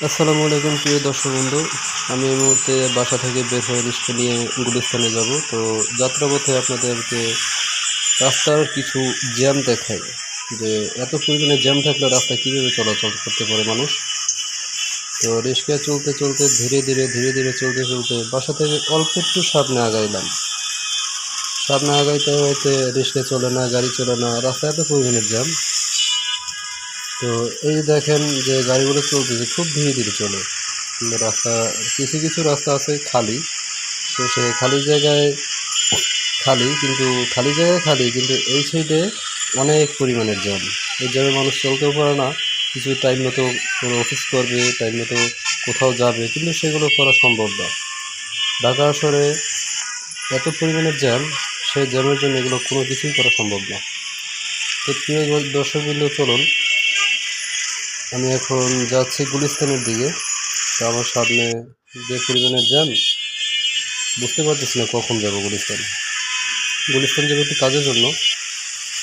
আসসালামু আলাইকুম, প্রিয় দর্শক বন্ধু আমি এই মুহূর্তে বাসা থেকে বের হয়ে রিস্কা নিয়ে গুলিস্তানে যাব। তো যাত্রাপথে আপনাদেরকে রাস্তার কিছু জ্যাম দেখাই। যে এত পরিমাণে জ্যাম থাকলে রাস্তায় কীভাবে চলাচল করতে পারে মানুষ? তো রিস্কা চলতে চলতে ধীরে ধীরে ধীরে ধীরে চলতে চলতে বাসা থেকে অল্প একটু সামনে আগাইলাম। সামনে আগাইতে হইতে রিস্কা চলে না, গাড়ি চলে না রাস্তায় এত পরিমাণের জ্যাম। তো এই দেখেন যে গাড়িগুলো চলতেছে, খুব ধীরে ধীরে চলে। রাস্তা, কিছু কিছু রাস্তা আছে খালি। তো সে খালি জায়গায় খালি, কিন্তু খালি জায়গায় খালি, কিন্তু এই সাইডে অনেক পরিমাণের জ্যাম। এই জ্যামে মানুষ চলতেও পারে না। কিছু টাইম মতো কোনো অফিস করবে টাইম মতো কোথাও যাবে, কিন্তু সেগুলো করা সম্ভব না। ঢাকা শহরে এত পরিমাণের জ্যাম, সেই জ্যামের জন্য এগুলো কোনো কিছুই করা সম্ভব না। তো প্রিয় দর্শকবৃন্দ চলুন আমি এখন যাচ্ছি গুলিস্তানের দিকে। তো আমার সামনে যে পরিমাণের জ্যাম, বুঝতে পারতেছি না কখন যাব গুলিস্তান। গুলিস্তান যাব একটু কাজের জন্য।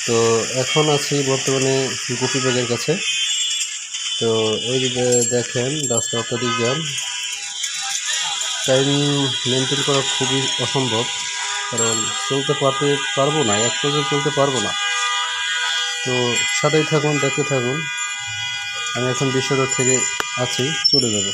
তো এখন আছি বর্তমানে গোপীবাগের কাছে। তো এই যে দেখেন, রাস্তা অত্যাধিক জ্যাম। টাইম মেনটেন করা খুবই অসম্ভব, কারণ চলতে পারতে পারব না, এক পর্যায়ে চলতে পারব না। তো সাথেই থাকুন, দেখতে থাকুন। আমি এখন বিশ্বরোড থেকে আছি চলে যাব।